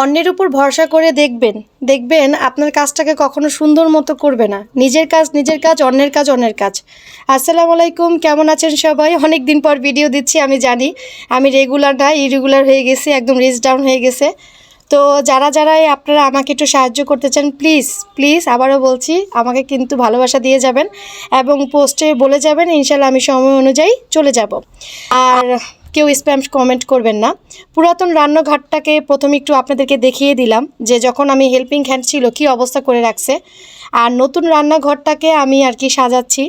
অন্যের উপর ভরসা করে দেখবেন। দেখবেন আপনার কাজটাকে কখনো সুন্দর মতো করবে না। নিজের কাজ নিজের কাজ, অন্যের কাজ অন্যের কাজ। আসসালামু আলাইকুম, কেমন আছেন সবাই? অনেক দিন পর ভিডিও দিচ্ছি, আমি জানি। আমি রেগুলার না ইরেগুলার হয়ে গেছি, একদম রিচ ডাউন হয়ে গেছে। তো যারা যারাই আপনারা আমাকে একটু সাহায্য করতে চান প্লিজ প্লিজ আবারও বলছি, আমাকে কিন্তু ভালোবাসা দিয়ে যাবেন এবং পোস্টে বলে যাবেন ইনশাল্লাহ আমি সময় অনুযায়ী চলে যাব। আর কেউ স্প্যাম কমেন্ট করবেন না। পুরাতন রান্নাঘাটটাকে প্রথমে একটু আপনাদেরকে দেখিয়ে দিলাম যে যখন আমি হেল্পিং হ্যান্ড ছিল কি অবস্থা করে রাখছে। আর নতুন রান্নাঘরটাকে আমি আর কি সাজাচ্ছি।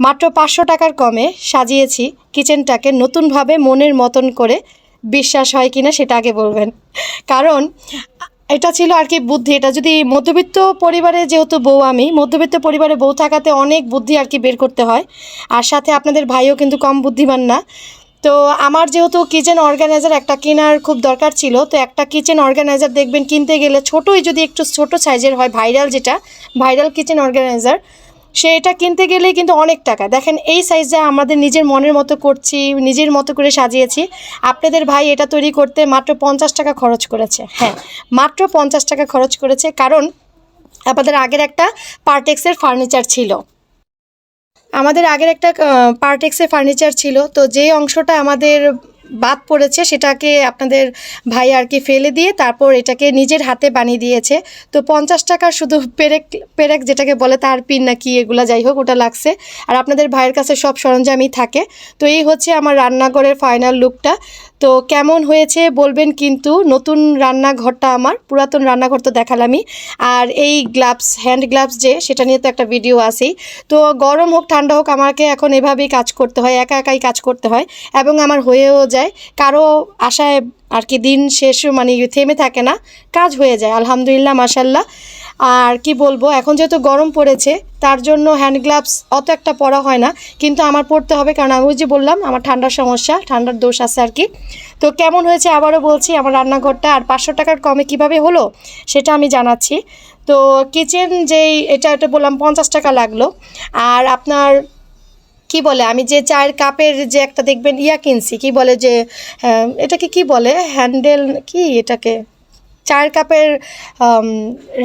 মাত্র পাঁচশো টাকার কমে সাজিয়েছি কিচেনটাকে নতুনভাবে মনের মতন করে। বিশ্বাস হয় কিনা সেটা আগে বলবেন। কারণ এটা ছিল আর কি বুদ্ধি। এটা যদি মধ্যবিত্ত পরিবারে যেহেতু বউ আমি, মধ্যবিত্ত পরিবারে বউ থাকাতে অনেক বুদ্ধি আর কি বের করতে হয়। আর সাথে আপনাদের ভাইও কিন্তু কম বুদ্ধিমান না। তো আমার যেহেতু কিচেন অর্গানাইজার একটা কেনার খুব দরকার ছিল, তো একটা কিচেন অর্গানাইজার দেখবেন কিনতে গেলে ছোটোই যদি একটু ছোট সাইজের হয় ভাইরাল যেটা ভাইরাল কিচেন অর্গানাইজার সেটা কিনতে গেলেই কিন্তু অনেক টাকা। দেখেন এই সাইজে আমাদের নিজের মনের মতো করছি, নিজের মতো করে সাজিয়েছি। আপনাদের ভাই এটা তৈরি করতে মাত্র পঞ্চাশ টাকা খরচ করেছে। হ্যাঁ মাত্র পঞ্চাশ টাকা খরচ করেছে। কারণ, আমাদের আগের একটা পার্টেক্সের ফার্নিচার ছিল। আমাদের আগের একটা পার্টেক্সের ফার্নিচার ছিল, তো যে অংশটা আমাদের বাদ পড়েছে সেটাকে আপনাদের ভাই আর কি ফেলে দিয়ে তারপর এটাকে নিজের হাতে বানিয়ে দিয়েছে। তো পঞ্চাশ টাকার শুধু পেরেক পেরেক যেটাকে বলে তার পিন না কি এগুলা যাই হোক, ওটা লাগছে। আর আপনাদের ভাইয়ের কাছে সব সরঞ্জামই থাকে। তো এই হচ্ছে আমার রান্নাঘরের ফাইনাল লুকটা তো কেমন হয়েছে বলবেন কিন্তু, নতুন রান্নাঘরটা আমার, পুরাতন রান্নাঘর তো দেখালামই। আর এই গ্লাভস, হ্যান্ড গ্লাভস যে, সেটা নিয়ে তো একটা ভিডিও আসেই তো গরম হোক, ঠান্ডা হোক, আমাকে এখন এভাবেই কাজ করতে হয়, একা একাই কাজ করতে হয় এবং আমার হয়েও যায়। কারও আশায় আর কি দিন শেষ মানে থেমে থাকে না, কাজ হয়ে যায়, আলহামদুলিল্লাহ মাসাল্লাহ আর কি বলব, এখন যেহেতু গরম পড়েছে, তার জন্য হ্যান্ড গ্লাভস অত একটা পরা হয় না, কিন্তু আমার পরতে হবে, কারণ আমি যে বললাম, আমার ঠান্ডার সমস্যা, ঠান্ডার দোষ আছে আর কি। তো কেমন হয়েছে আবারও বলছি, আমার রান্নাঘরটা আর পাঁচশো টাকার কমে কীভাবে হলো, সেটা আমি জানাচ্ছি। তো কিচেন যেই, এটা এটা বললাম পঞ্চাশ টাকা লাগল, আর আপনার কি বলে, আমি যে চায়ের কাপের যে একটা দেখবেন ইয়া কিনছি, কি বলে যে এটাকে কি বলে হ্যান্ডেল কি এটাকে? চায়ের কাপের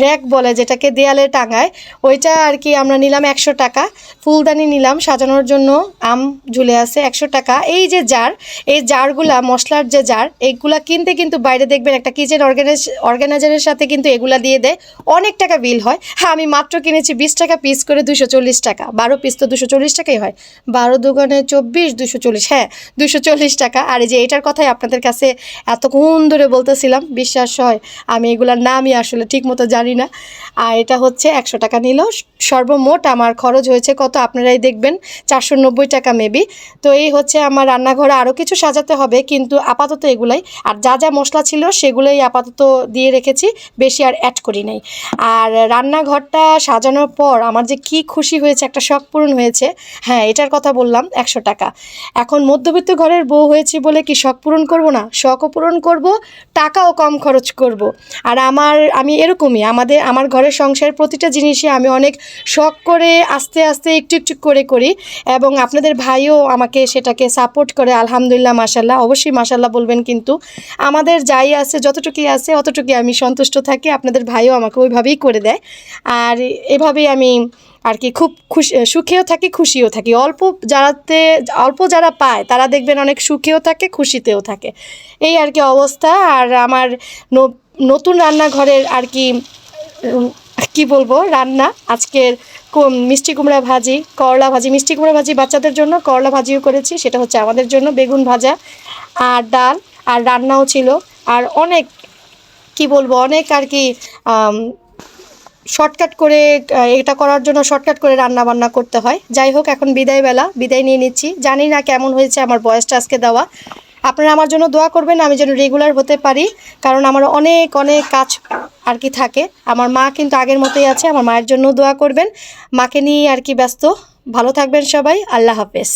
র্যাক বলে যেটাকে দেয়ালে টাঙায়, ওইটা আর কি আমরা নিলাম একশো টাকা। ফুলদানি নিলাম সাজানোর জন্য, আম ঝুলে আছে একশো টাকা। এই যে জার, এই জারগুলা, মশলার যে জার, এইগুলা কিনতে কিন্তু বাইরে দেখবেন একটা কিচেন অর্গানাইজ, অর্গানাইজারের সাথে কিন্তু এগুলা দিয়ে দেয়। অনেক টাকা বিল হয়। হ্যাঁ আমি মাত্র কিনেছি বিশ টাকা পিস করে দুশো চল্লিশ টাকা। বারো পিস তো দুশো চল্লিশ টাকাই হয়। বারো দোকানে চব্বিশ, দুশো চল্লিশ। হ্যাঁ দুশো চল্লিশ টাকা। আর এই যে এটার কথাই আপনাদের কাছে এতক্ষণ ধরে বলতেছিলাম, বিশ্বাস হয় আমি এগুলার নামই আসলে ঠিক মতো জানি না। আর এটা হচ্ছে একশো টাকা নিল। সর্বমোট আমার খরচ হয়েছে কত আপনারাই দেখবেন, চারশো নব্বই টাকা মেবি। তো এই হচ্ছে আমার রান্নাঘরে আরও কিছু সাজাতে হবে, কিন্তু আপাতত এগুলাই। আর যা যা মশলা ছিল সেগুলোই আপাতত দিয়ে রেখেছি, বেশি আর অ্যাড করি নাই। আর রান্নাঘরটা সাজানোর পর আমার যে কি খুশি হয়েছে, একটা শখ পূরণ হয়েছে। হ্যাঁ এটার কথা বললাম, একশো টাকা। এখন মধ্যবিত্ত ঘরের বউ হয়েছি বলে কি শখ পূরণ করব না? শখও পূরণ করব, টাকাও কম খরচ করব। আর আমার, আমি এরকমই, আমাদের, আমার ঘরের সংসারের প্রতিটা জিনিসই আমি অনেক শখ করে আস্তে আস্তে একটু একটু করে করি এবং আপনাদের ভাইও আমাকে সেটাকে সাপোর্ট করে, আলহামদুলিল্লাহ মাসাল্লাহ অবশ্যই মাসাল্লাহ বলবেন কিন্তু আমাদের যাই আছে, যতটুকুই আছে, অতটুকুই আমি সন্তুষ্ট থাকি। আপনাদের ভাইও আমাকে ওইভাবেই করে দেয়। আর এভাবেই আমি আর কি খুব খুশি সুখেও থাকি, খুশিও থাকি। অল্প যারাতে, অল্প যারা পায়, তারা দেখবেন অনেক সুখেও থাকে, খুশিতেও থাকে। এই আর কি অবস্থা। আর আমার নতুন রান্নাঘরের আর কি কি বলব, রান্না। আজকের মিষ্টি কুমড়া ভাজি, করলা ভাজি। মিষ্টি কুমড়া ভাজি বাচ্চাদের জন্য করলা ভাজিও করেছি, সেটা হচ্ছে আমাদের জন্য বেগুন ভাজা আর ডাল। আর রান্নাও ছিল। আর অনেক, কি বলব, অনেক আর কি শর্টকাট করে এটা করার জন্য শর্টকাট করে রান্না বান্না করতে হয়। যাই হোক, এখন বিদায় বেলা বিদায় নিয়ে নিচ্ছি। জানি না কেমন হয়েছে আমার বয়সটা আজকে দেওয়া। আপনারা আমার জন্য দোয়া করবেন, আমি যেন রেগুলার হতে পারি, কারণ আমার অনেক অনেক কাজ আর কি থাকে। আমার মা কিন্তু আগের মতোই আছে, আমার মায়ের জন্য দোয়া করবেন। মাকে নিয়ে আর কি ব্যস্ত। ভালো থাকবেন সবাই, আল্লাহ হাফেজ।